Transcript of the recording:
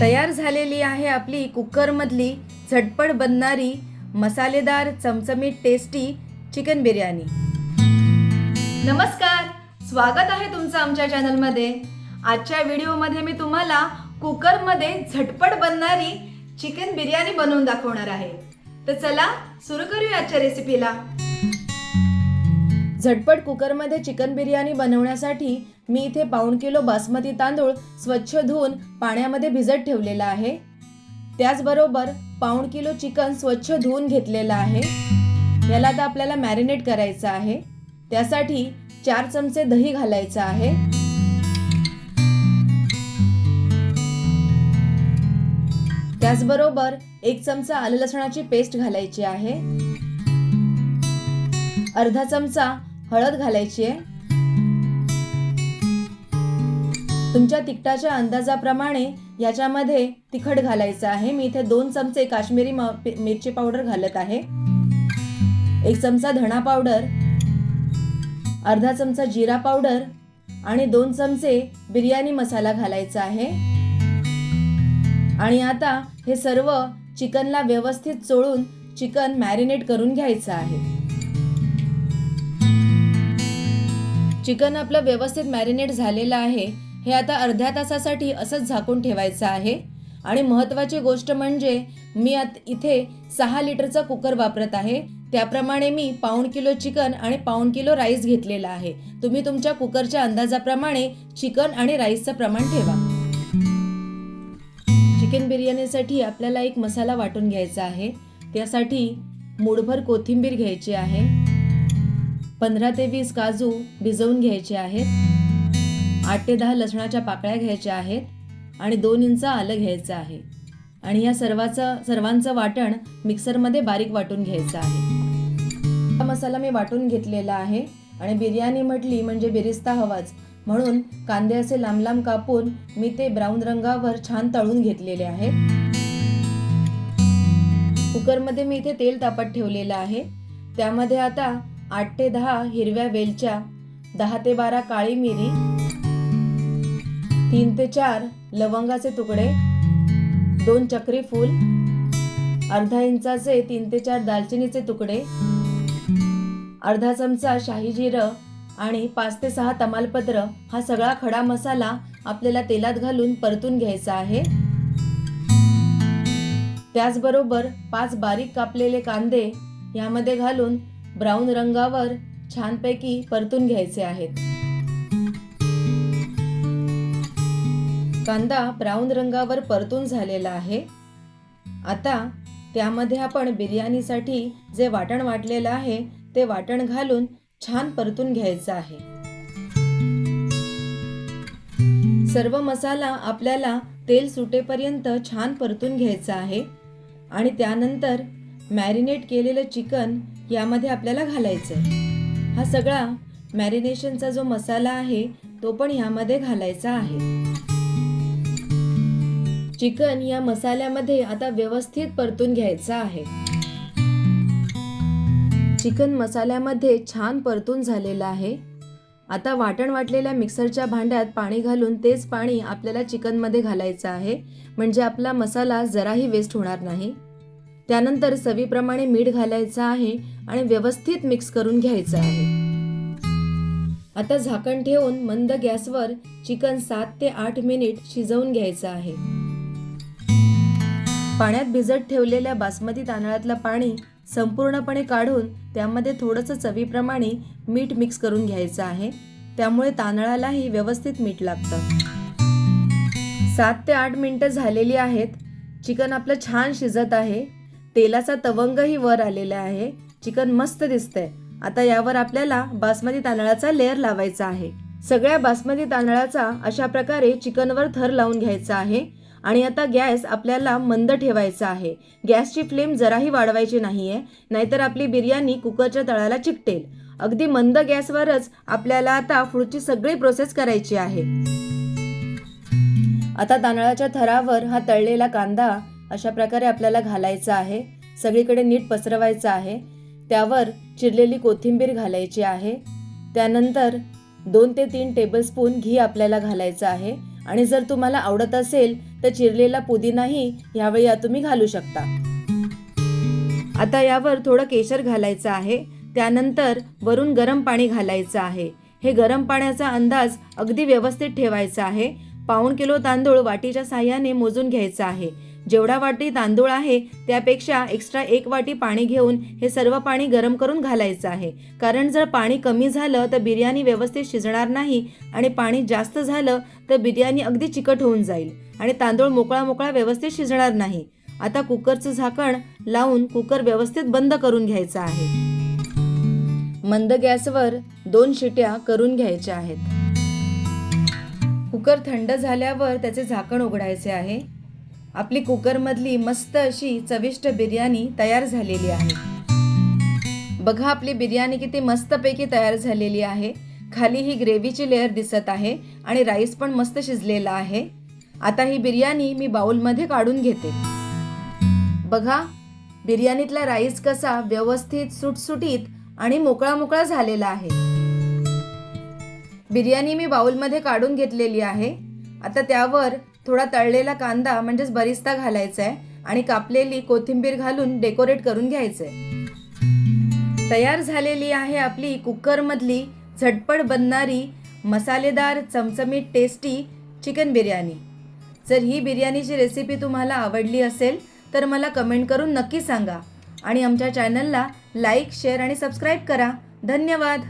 तयार झालेली आहे आपली कुकरमधली झटपट बनणारी मसालेदार चमचमीत टेस्टी चिकन बिर्याणी. नमस्कार स्वागत आहे तुमचं आमच्या चॅनलमध्ये आजच्या व्हिडिओमध्ये मी तुम्हाला कुकरमध्ये झटपट बनणारी चिकन बिर्याणी बनवून दाखवणार आहे. तर चला सुरू करूया आजच्या रेसिपीला झटपट कुकरमध्ये चिकन बिर्याणी बनवण्यासाठी मी इथे पाऊण किलो बासमती तांदूळ स्वच्छ धुवून पाण्यामध्ये भिजत ठेवलेला आहे. त्याचबरोबर पाऊण किलो चिकन स्वच्छ धुवून घेतलेलं आहे. याला आता आपल्याला मॅरिनेट करायचं आहे. त्यासाठी चार चमचे दही घालायचं आहे. त्याचबरोबर एक चमचा आलं लसणाची पेस्ट घालायची आहे. अर्धा चमचा हळद घालायची आहे. तुमच्या तिखटाच्या अंदाजाप्रमाणे याच्यामध्ये तिखट घालायचं आहे. मी इथे दोन चमचे काश्मीरी म- मिरची पावडर घालत आहे. एक चमचा धणा पावडर अर्धा चमचा जिरा पावडर आणि दोन चमचे बिर्याणी मसाला घालायचा आहे. आणि आता हे सर्व चिकनला व्यवस्थित चोळून चिकन मॅरिनेट करून घ्यायचं आहे. चिकन आपलं व्यवस्थित मॅरिनेट झालेलं आहे हे आता अर्ध्या तासासाठी असंच झाकून ठेवायचं आहे. आणि महत्त्वाची गोष्ट म्हणजे मी आत इथे सहा लिटरचा कुकर वापरत आहे. त्याप्रमाणे मी पाऊण किलो चिकन आणि पाऊण किलो राईस घेतलेला आहे. तुम्ही तुमच्या कुकरच्या अंदाजाप्रमाणे चिकन आणि राईसचं प्रमाण ठेवा. चिकन बिर्याणीसाठी आपल्याला एक मसाला वाटून घ्यायचा आहे. त्यासाठी मूठभर कोथिंबीर घ्यायची आहे. पंधरा ते वीस काजू भिजवून घ्यायचे आहेत. आठ ते दहा लसणाच्या पाकळ्या घ्यायच्या आहेत आणि दोन इंच आलं घ्यायचं आहे. आणि या सर्वाचं सर्वांचं वाटण मिक्सरमध्ये बारीक वाटून घ्यायचं आहे. हा मसाला मी वाटून घेतलेला आहे आणि बिर्याणी म्हटली म्हणजे बिरिस्ता हवाच. म्हणून कांदे असे लांब लांब कापून मी ते ब्राऊन रंगावर छान तळून घेतलेले आहेत कुकरमध्ये मी इथे तेल तापत ठेवलेलं आहे. त्यामध्ये आता आठ ते दहा हिरव्या वेलच्या दहा ते बारा काळी मिरी तीन ते चार लवंगाचे तुकडे दोन चक्री फूल अर्धा इंचाचे तीन ते चार दालचिनीचे तुकडे अर्धा चमचा शाही जिरं आणि पाच ते सहा तमालपत्र हा सगळा खडा मसाला आपल्याला तेलात घालून परतून घ्यायचा आहे. त्याचबरोबर पाच बारीक कापलेले कांदे यामध्ये घालून ब्राऊन रंगावर छानपैकी परतून घ्यायचे आहेत. कांदा ब्राऊन रंगावर परतून झालेला आहे. आता त्यामध्ये आपण बिर्याणीसाठी जे वाटण वाटलेलं आहे ते वाटण घालून छान परतून घ्यायचं आहे. सर्व मसाला आपल्याला तेल सुटेपर्यंत छान परतून घ्यायचा आहे आणि त्यानंतर मॅरिनेट केलेलं चिकन यामध्ये आपल्याला घालायचं आहे हा सगळा मॅरिनेशनचा जो मसाला आहे तो पण ह्यामध्ये घालायचा आहे. चिकन या मसाल्यामध्ये आता व्यवस्थित परतून घ्यायचं आहे. चिकन मसाल्यामध्ये छान परतून झालेलं आहे. आता वाटण वाटलेल्या मिक्सरच्या भांड्यात पाणी घालून तेच पाणी आपल्याला चिकनमध्ये घालायचं आहे. म्हणजे आपला मसाला जराही वेस्ट होणार नाही. त्यानंतर चवीप्रमाणे मीठ घालायचं आहे आणि व्यवस्थित मिक्स करून घ्यायचं आहे. आता झाकण ठेवून मंद गॅसवर चिकन सात ते आठ मिनिट शिजवून घ्यायचं आहे. पाण्यात भिजत ठेवलेल्या बासमती तांदळातलं पाणी संपूर्णपणे काढून त्यामध्ये थोडंसं चवीप्रमाणे मीठ मिक्स करून घ्यायचं आहे. त्यामुळे तांदळालाही व्यवस्थित मीठ लागतं. सात ते आठ मिनटं झालेली आहेत. चिकन आपलं छान शिजत आहे. तेलाचा तवंगही वर आलेला आहे. चिकन मस्त दिसतंय. आता यावर आपल्याला बासमती तांदळाचा लेअर लावायचा आहे. सगळ्या बासमती तांदळाचा अशा प्रकारे चिकनवर थर लावून घ्यायचा आहे. आणि आता गॅस आपल्याला मंद ठेवायचा आहे. गॅसची फ्लेम जराही वाढवायची नाहीये. नाहीतर आपली बिर्याणी कुकरच्या तळाला चिकटेल. अगदी मंद गॅसवरच आपल्याला आता पुढची सगळी प्रोसेस करायची आहे. आता तांदळाच्या थरावर हा तळलेला कांदा अशा प्रकारे आपल्याला घालायचा आहे. सगळीकडे नीट पसरवायचं आहे. त्यावर चिरलेली कोथिंबीर घालायची आहे. त्यानंतर दोन ते तीन टेबलस्पून घी आपल्याला घालायचं आहे. आणि जर तुम्हाला आवडत असेल तर चिरलेला पुदिनाही यावेळी या तुम्ही घालू शकता. आता यावर थोडं केशर घालायचं आहे. त्यानंतर वरून गरम पाणी घालायचं आहे. हे गरम पाण्याचा अंदाज अगदी व्यवस्थित ठेवायचा आहे. पाऊण किलो तांदूळ वाटीच्या साह्याने मोजून घ्यायचा आहे. जेवढा वाटी तांदूळ आहे त्यापेक्षा एक्स्ट्रा एक वाटी पाणी घेऊन हे सर्व पाणी गरम करून घालायचं आहे. कारण जर पाणी कमी झालं तर बिर्याणी व्यवस्थित शिजणार नाही आणि पाणी जास्त झालं तर बिर्याणी अगदी चिकट होऊन जाईल आणि तांदूळ मोकळा मोकळा व्यवस्थित शिजणार नाही. आता कुकरचं झाकण लावून कुकर व्यवस्थित बंद करून घ्यायचं आहे. मंद गॅसवर दोन शिट्या करून घ्यायच्या आहेत. कुकर थंड झाल्यावर त्याचे झाकण उघडायचे आहे. आपली कुकरमधली मस्त अशी चविष्ट बिर्याणी तयार झालेली आहे. बघा आपली बिर्याणी किती मस्तपैकी तयार झालेली आहे. खाली ही ग्रेव्हीची लेअर दिसत आहे आणि राईस पण मस्त शिजलेला आहे. आता ही बिर्याणी मी बाउलमध्ये काढून घेते. बघा बिर्याणीतला राईस कसा व्यवस्थित सुटसुटीत आणि मोकळा मोकळा झालेला आहे. बिर्याणी मी बाउलमध्ये काढून घेतलेली आहे. आता त्यावर थोडा तळलेला कांदा म्हणजेच बरिस्ता घालायचा आहे आणि कापलेली कोथिंबीर घालून डेकोरेट करून घ्यायचं आहे तयार झालेली आहे आपली कुकरमधली झटपट बनणारी मसालेदार चमचमीत टेस्टी चिकन बिर्याणी. जर ही बिर्याणीची रेसिपी तुम्हाला आवडली असेल तर मला कमेंट करून नक्की सांगा आणि आमच्या चॅनलला लाईक शेअर आणि सबस्क्राईब करा. धन्यवाद!